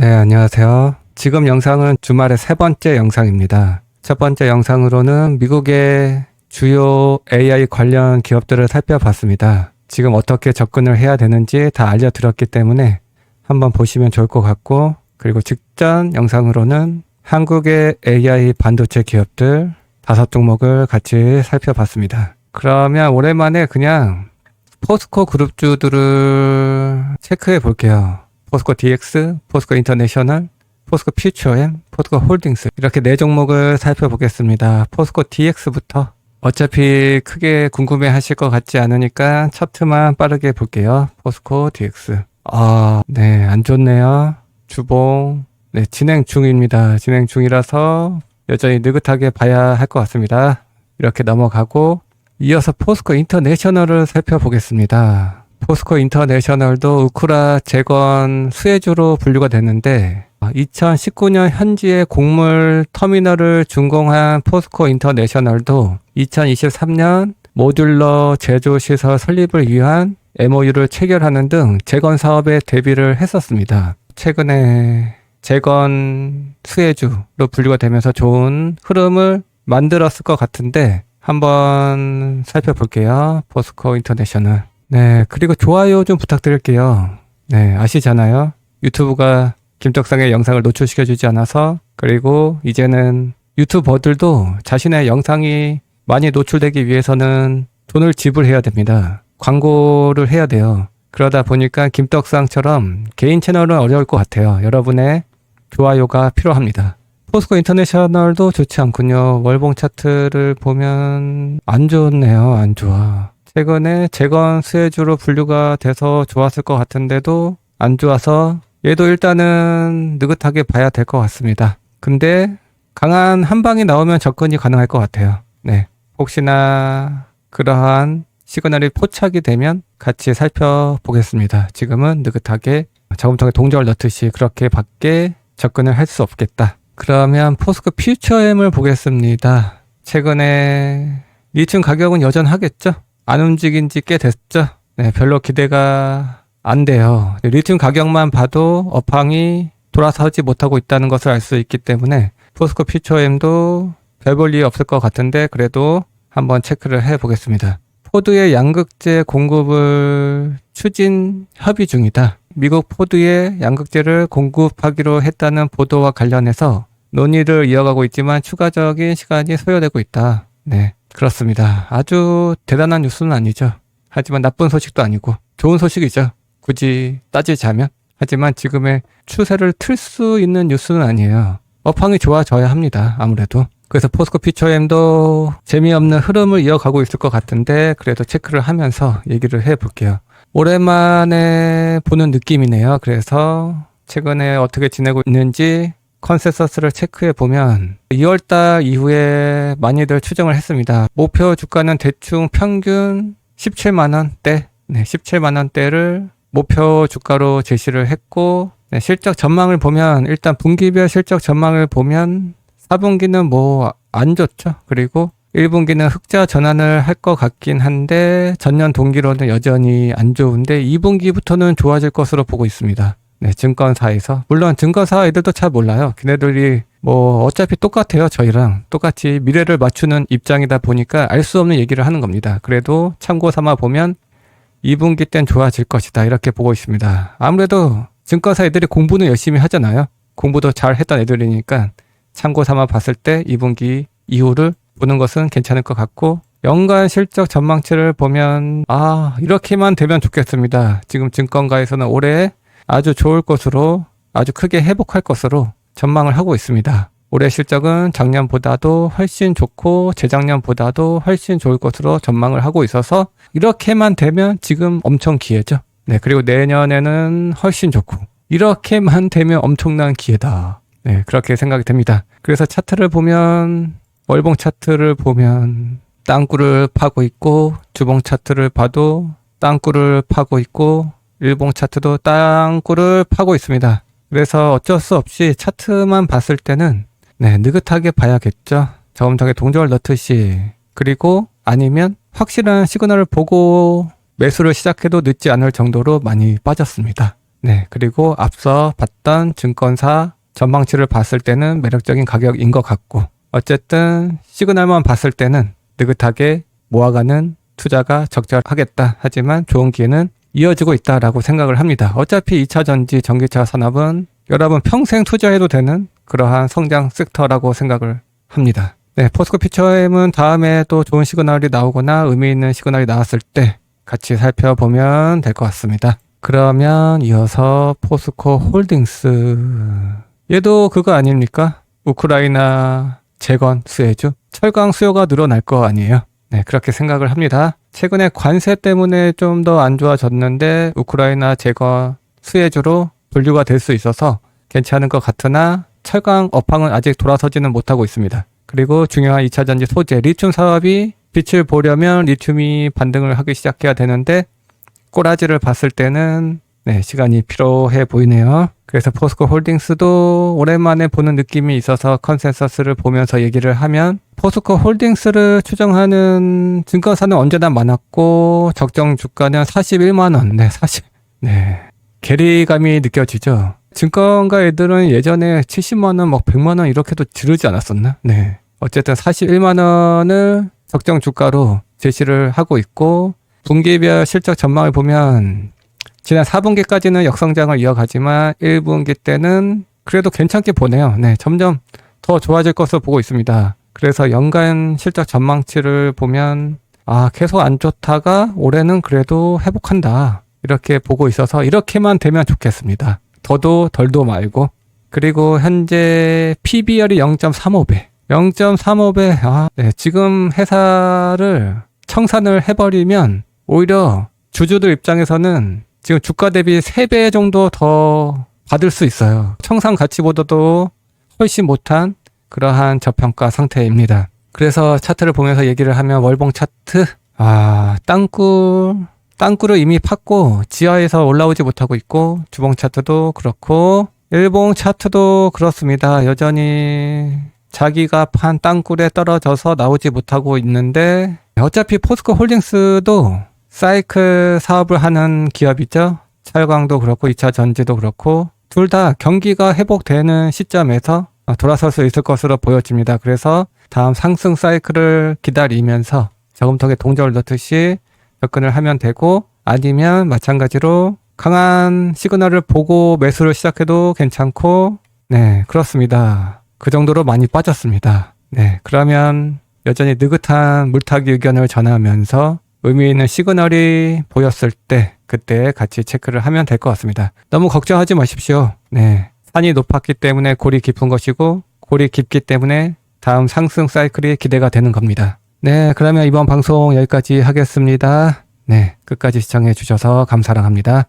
네, 안녕하세요. 지금 영상은 주말의 세 번째 영상입니다. 첫 번째 영상으로는 미국의 주요 AI 관련 기업들을 살펴봤습니다. 지금 어떻게 접근을 해야 되는지 다 알려드렸기 때문에 한번 보시면 좋을 것 같고, 그리고 직전 영상으로는 한국의 AI 반도체 기업들 다섯 종목을 같이 살펴봤습니다. 그러면 오랜만에 그냥 포스코 그룹주들을 체크해 볼게요. 포스코 DX, 포스코 인터내셔널, 포스코 퓨처엠, 포스코 홀딩스 이렇게 네 종목을 살펴보겠습니다. 포스코 DX부터 어차피 크게 궁금해 하실 것 같지 않으니까 차트만 빠르게 볼게요. 포스코 DX. 아, 네, 안 좋네요. 주봉. 네, 진행 중입니다. 진행 중이라서 여전히 느긋하게 봐야 할 것 같습니다. 이렇게 넘어가고 이어서 포스코 인터내셔널을 살펴보겠습니다. 포스코 인터내셔널도 우크라 재건 수혜주로 분류가 됐는데 2019년 현지의 곡물 터미널을 준공한 포스코 인터내셔널도 2023년 모듈러 제조 시설 설립을 위한 MOU를 체결하는 등 재건 사업에 대비를 했었습니다. 최근에 재건 수혜주로 분류가 되면서 좋은 흐름을 만들었을 것 같은데 한번 살펴볼게요. 포스코 인터내셔널. 네, 그리고 좋아요 좀 부탁드릴게요. 네, 아시잖아요. 유튜브가 김떡상의 영상을 노출시켜주지 않아서 그리고 이제는 유튜버들도 자신의 영상이 많이 노출되기 위해서는 돈을 지불해야 됩니다. 광고를 해야 돼요. 그러다 보니까 김떡상처럼 개인 채널은 어려울 것 같아요. 여러분의 좋아요가 필요합니다. 포스코 인터내셔널도 좋지 않군요. 월봉 차트를 보면 안 좋네요. 안 좋아. 최근에 재건 수혜주로 분류가 돼서 좋았을 것 같은데도 안 좋아서 얘도 일단은 느긋하게 봐야 될 것 같습니다. 근데 강한 한 방이 나오면 접근이 가능할 것 같아요. 네. 혹시나 그러한 시그널이 포착이 되면 같이 살펴보겠습니다. 지금은 느긋하게 자금통에 동전을 넣듯이 그렇게 밖에 접근을 할 수 없겠다. 그러면 포스코 퓨처엠을 보겠습니다. 최근에 리튬 가격은 여전하겠죠? 안 움직인 지 꽤 됐죠? 네, 별로 기대가 안 돼요. 리튬 가격만 봐도 업황이 돌아서지 못하고 있다는 것을 알 수 있기 때문에 포스코 퓨처엠도 별 볼일 없을 것 같은데 그래도 한번 체크를 해 보겠습니다. 포드의 양극재 공급을 추진 협의 중이다. 미국 포드의 양극재를 공급하기로 했다는 보도와 관련해서 논의를 이어가고 있지만 추가적인 시간이 소요되고 있다. 네, 그렇습니다. 아주 대단한 뉴스는 아니죠. 하지만 나쁜 소식도 아니고 좋은 소식이죠. 굳이 따지자면. 하지만 지금의 추세를 틀 수 있는 뉴스는 아니에요. 업황이 좋아져야 합니다. 아무래도. 그래서 포스코 피처엠도 재미없는 흐름을 이어가고 있을 것 같은데 그래도 체크를 하면서 얘기를 해 볼게요. 오랜만에 보는 느낌이네요. 그래서 최근에 어떻게 지내고 있는지 컨센서스를 체크해 보면 2월달 이후에 많이들 추정을 했습니다. 목표 주가는 대충 평균 17만 원대, 네, 17만 원대를 목표 주가로 제시를 했고 네, 실적 전망을 보면 일단 분기별 실적 전망을 보면 4분기는 뭐 안 좋죠. 그리고 1분기는 흑자 전환을 할 것 같긴 한데 전년 동기로는 여전히 안 좋은데 2분기부터는 좋아질 것으로 보고 있습니다. 네, 증권사에서. 물론 증권사 애들도 잘 몰라요. 걔네들이 뭐 어차피 똑같아요. 저희랑 똑같이 미래를 맞추는 입장이다 보니까 알 수 없는 얘기를 하는 겁니다. 그래도 참고 삼아 보면 2분기 땐 좋아질 것이다. 이렇게 보고 있습니다. 아무래도 증권사 애들이 공부는 열심히 하잖아요. 공부도 잘 했던 애들이니까 참고 삼아 봤을 때 2분기 이후를 보는 것은 괜찮을 것 같고 연간 실적 전망치를 보면 아 이렇게만 되면 좋겠습니다. 지금 증권가에서는 올해 아주 좋을 것으로 아주 크게 회복할 것으로 전망을 하고 있습니다. 올해 실적은 작년보다도 훨씬 좋고 재작년보다도 훨씬 좋을 것으로 전망을 하고 있어서 이렇게만 되면 지금 엄청 기회죠. 네, 그리고 내년에는 훨씬 좋고 이렇게만 되면 엄청난 기회다. 네, 그렇게 생각이 됩니다. 그래서 차트를 보면 월봉 차트를 보면 땅굴을 파고 있고 주봉 차트를 봐도 땅굴을 파고 있고 일봉 차트도 땅굴을 파고 있습니다. 그래서 어쩔 수 없이 차트만 봤을 때는 네, 느긋하게 봐야겠죠. 저음턱에 동전을 넣듯이 그리고 아니면 확실한 시그널을 보고 매수를 시작해도 늦지 않을 정도로 많이 빠졌습니다. 네, 그리고 앞서 봤던 증권사 전망치를 봤을 때는 매력적인 가격인 것 같고, 어쨌든 시그널만 봤을 때는 느긋하게 모아가는 투자가 적절하겠다. 하지만 좋은 기회는 이어지고 있다라고 생각을 합니다. 어차피 2차 전지 전기차 산업은 여러분 평생 투자해도 되는 그러한 성장 섹터라고 생각을 합니다. 네, 포스코 피처엠은 다음에 또 좋은 시그널이 나오거나 의미 있는 시그널이 나왔을 때 같이 살펴보면 될 것 같습니다. 그러면 이어서 포스코 홀딩스. 얘도 그거 아닙니까? 우크라이나 재건 수혜주? 철강 수요가 늘어날 거 아니에요? 네, 그렇게 생각을 합니다. 최근에 관세 때문에 좀 더 안 좋아졌는데 우크라이나 재건 수혜주로 분류가 될 수 있어서 괜찮은 것 같으나 철강 업황은 아직 돌아서지는 못하고 있습니다. 그리고 중요한 2차 전지 소재 리튬 사업이 빛을 보려면 리튬이 반등을 하기 시작해야 되는데 꼬라지를 봤을 때는 네, 시간이 필요해 보이네요. 그래서 포스코 홀딩스도 오랜만에 보는 느낌이 있어서 컨센서스를 보면서 얘기를 하면 포스코 홀딩스를 추정하는 증권사는 언제나 많았고 적정 주가는 41만 원. 네, 사실 네. 괴리감이 느껴지죠. 증권가 애들은 예전에 70만 원, 막 100만 원 이렇게도 지르지 않았었나? 네. 어쨌든 41만 원을 적정 주가로 제시를 하고 있고 분기별 실적 전망을 보면 지난 4분기까지는 역성장을 이어가지만 1분기 때는 그래도 괜찮게 보네요. 네, 점점 더 좋아질 것으로 보고 있습니다. 그래서 연간 실적 전망치를 보면 아, 계속 안 좋다가 올해는 그래도 회복한다. 이렇게 보고 있어서 이렇게만 되면 좋겠습니다. 더도 덜도 말고. 그리고 현재 PBR이 0.35배. 0.35배. 아, 네. 지금 회사를 청산을 해버리면 오히려 주주들 입장에서는 지금 주가 대비 3배 정도 더 받을 수 있어요. 청산 가치보다도 훨씬 못한 그러한 저평가 상태입니다. 그래서 차트를 보면서 얘기를 하면 월봉 차트, 아, 땅굴, 땅굴을 이미 팠고 지하에서 올라오지 못하고 있고 주봉 차트도 그렇고 일봉 차트도 그렇습니다. 여전히 자기가 판 땅굴에 떨어져서 나오지 못하고 있는데 어차피 포스코 홀딩스도 사이클 사업을 하는 기업이죠. 철강도 그렇고 2차 전지도 그렇고 둘 다 경기가 회복되는 시점에서 돌아설 수 있을 것으로 보여집니다. 그래서 다음 상승 사이클을 기다리면서 저금통에 동전을 넣듯이 접근을 하면 되고 아니면 마찬가지로 강한 시그널을 보고 매수를 시작해도 괜찮고 네 그렇습니다. 그 정도로 많이 빠졌습니다. 네 그러면 여전히 느긋한 물타기 의견을 전하면서 의미 있는 시그널이 보였을 때 그때 같이 체크를 하면 될 것 같습니다. 너무 걱정하지 마십시오. 네 산이 높았기 때문에 골이 깊은 것이고 골이 깊기 때문에 다음 상승 사이클이 기대가 되는 겁니다. 네, 그러면 이번 방송 여기까지 하겠습니다. 네, 끝까지 시청해 주셔서 감사합니다.